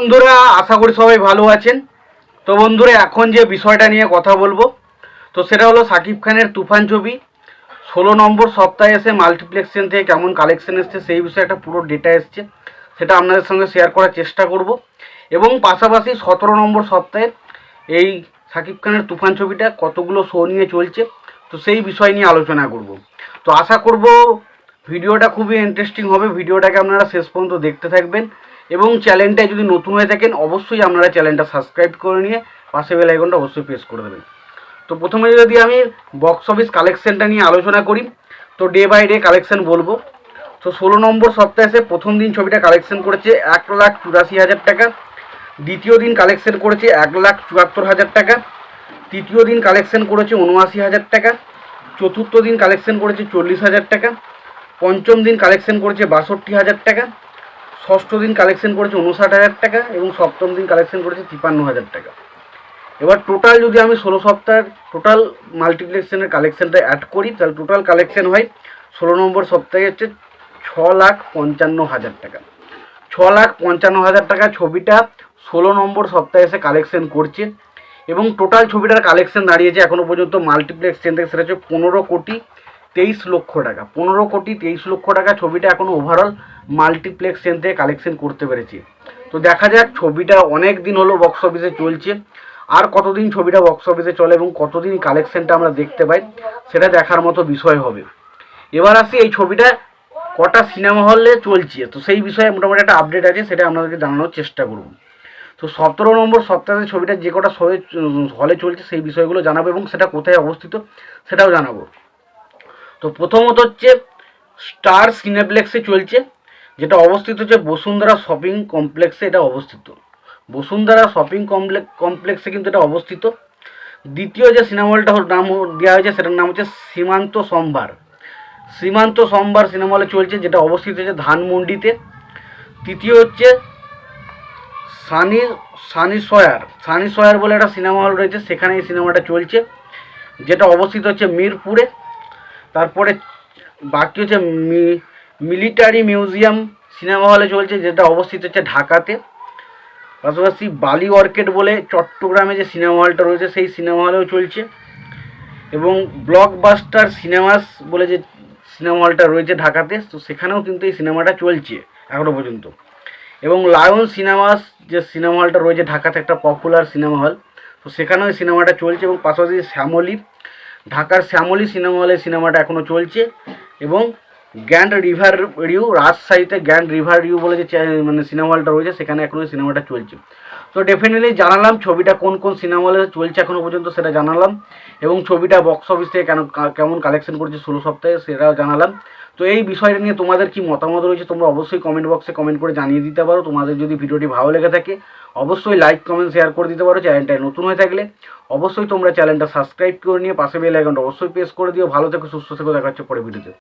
বন্ধুরা, আশা করি সবাই ভালো আছেন। তো বন্ধুরা, এখন যে বিষয়টা নিয়ে কথা বলব, তো সেটা হলো সাকিব খানের তুফান ছবি। ষোলো নম্বর সপ্তাহে এসে মাল্টিপ্লেক্সেন থেকে কেমন কালেকশন এসছে, সেই বিষয়ে একটা পুরো ডেটা এসছে। সেটা আপনাদের সঙ্গে শেয়ার করার চেষ্টা করব। এবং পাশাপাশি সতেরো নম্বর সপ্তাহে এই সাকিব খানের তুফান ছবিটা কতগুলো শো নিয়ে চলছে, তো সেই বিষয় নিয়ে আলোচনা করব। তো আশা করব, ভিডিওটা খুবই ইন্টারেস্টিং হবে। ভিডিওটাকে আপনারা শেষ পর্যন্ত দেখতে থাকবেন। এবং চ্যানেলটায় যদি নতুন হয়ে থাকেন, অবশ্যই আপনারা চ্যানেলটা সাবস্ক্রাইব করে নিয়ে পাশে বেল আইকনটা অবশ্যই প্রেস করে দেবেন। তো প্রথমে যদি আমি বক্স অফিস কালেকশনটা নিয়ে আলোচনা করি, তো ডে বাই ডে কালেকশন বলব। তো ষোলো নম্বর সপ্তাহে প্রথম দিন ছবিটা কালেকশন করেছে এক লাখ চুরাশি হাজার টাকা, দ্বিতীয় দিন কালেকশন করেছে এক লাখ চুয়াত্তর হাজার টাকা, তৃতীয় দিন কালেকশন করেছে উনআশি হাজার টাকা, চতুর্থ দিন কালেকশন করেছে চল্লিশ হাজার টাকা, পঞ্চম দিন কালেকশন করেছে বাষট্টি হাজার টাকা ষষ্ঠ দিন কালেকশন করেছে উনষাট হাজার টাকা এবং সপ্তম দিন কালেকশন করেছে তিপান্ন হাজার টাকা। এবার টোটাল যদি আমি ষোলো সপ্তাহের টোটাল মাল্টিপ্লেক্সেনের কালেকশনটা অ্যাড করি, তাহলে টোটাল কালেকশন হয় ষোলো নম্বর সপ্তাহে হচ্ছে ছ লাখ পঞ্চান্ন হাজার টাকা। ছ লাখ পঞ্চান্ন হাজার টাকা ছবিটা ষোলো নম্বর সপ্তাহে এসে কালেকশন করছে এবং টোটাল ছবিটার কালেকশন দাঁড়িয়েছে এখনও পর্যন্ত মাল্টিপ্লেক্স থেকে সেটা হচ্ছে পনেরো কোটি তেইশ লক্ষ টাকা। পনেরো কোটি তেইশ লক্ষ টাকা ছবিটা এখনও ওভারঅল মাল্টিপ্লেক্স চেন থেকে কালেকশন করতে পেরেছে। তো দেখা যাক, ছবিটা অনেক দিন হলো বক্স অফিসে চলছে। আর কতদিন ছবিটা বক্স অফিসে চলে এবং কতদিন কালেকশনটা আমরা দেখতে পাই, সেটা দেখার মতো বিষয় হবে। এবার আসি, এই ছবিটা কটা সিনেমা হলে চলছে? তো সেই বিষয়ে মোটামুটি একটা আপডেট আছে, সেটা আপনাদেরকে জানানোর চেষ্টা করব। তো সতেরো নম্বর সপ্তাহে ছবিটা যে কটা শোয়ে হলে চলছে, সেই বিষয়গুলো জানাব এবং সেটা কোথায় অবস্থিত, সেটাও জানাব। তো প্রথমত হচ্ছে স্টার সিনেপ্লেক্সে চলছে। যেটা অবস্থিত হচ্ছে বসুন্ধরা শপিং কমপ্লেক্সে এটা অবস্থিত। বসুন্ধরা শপিং কমপ্লেক্স কমপ্লেক্সে কিন্তু এটা অবস্থিত। দ্বিতীয় যে সিনেমা হলটা নাম দেওয়া হয়েছে, সেটার নাম হচ্ছে সীমান্ত সম্ভার। সীমান্ত সোমবার সিনেমা হলে চলছে, যেটা অবস্থিত হচ্ছে ধানমন্ডিতে। তৃতীয় হচ্ছে Sunny Sunny Sawyer Sunny Sawyer বলে একটা সিনেমা হল রয়েছে, সেখানে এই সিনেমাটা চলছে, যেটা অবস্থিত হচ্ছে মিরপুরে। তারপরে বাকি হচ্ছে মি- মিলিটারি মিউজিয়াম সিনেমা হলে চলছে, যেটা অবস্থিত হচ্ছে ঢাকাতে। পাশাপাশি বালি অর্কেড বলে চট্টগ্রামে যে সিনেমা হলটা রয়েছে, সেই সিনেমা হলেও চলছে। এবং ব্লকবাস্টার সিনেমাস বলে যে সিনেমা হলটা রয়েছে ঢাকাতে, তো সেখানেও কিন্তু এই সিনেমাটা চলছে এখনও পর্যন্ত। এবং লায়ন সিনেমাস যে সিনেমা হলটা রয়েছে ঢাকাতে, একটা পপুলার সিনেমা হল, তো সেখানেও এই সিনেমাটা চলছে। এবং পাশাপাশি শ্যামলী, ঢাকার শ্যামলী সিনেমা হলে সিনেমাটা এখনও চলছে। এবং গ্র্যান্ড রিভার রিউ, রাজশাহীতে গ্র্যান্ড রিভার রিউ বলে যে মানে সিনেমা হলটা রয়েছে, সেখানে এখন এই সিনেমাটা চলছে। তো ডেফিনেটলি জানালাম ছবিটা কোন কোন সিনেমা হলে চলছে এখনও পর্যন্ত সেটা জানালাম এবং ছবিটা বক্স অফিস থেকে কেন কেমন কালেকশন করছে ষোলো সপ্তাহে সেটাও জানালাম। তো এই বিষয়টা নিয়ে তোমাদের কি মতামত রয়েছে তোমরা অবশ্যই কমেন্ট বক্সে কমেন্ট করে জানিয়ে দিতে পারো। তোমাদের যদি ভিডিওটি ভালো লেগে থাকে, অবশ্যই লাইক কমেন্ট শেয়ার করে দিতে পারো। চ্যানেলটায় নতুন হয়ে থাকলে অবশ্যই তোমরা চ্যানেলটা সাবস্ক্রাইব করে নিয়ে পাশে বেল আইকনটা অবশ্যই প্রেস করে দিও। ভালো থেকো, সুস্থ থেকো, দেখা হচ্ছে পরে ভিডিওতে।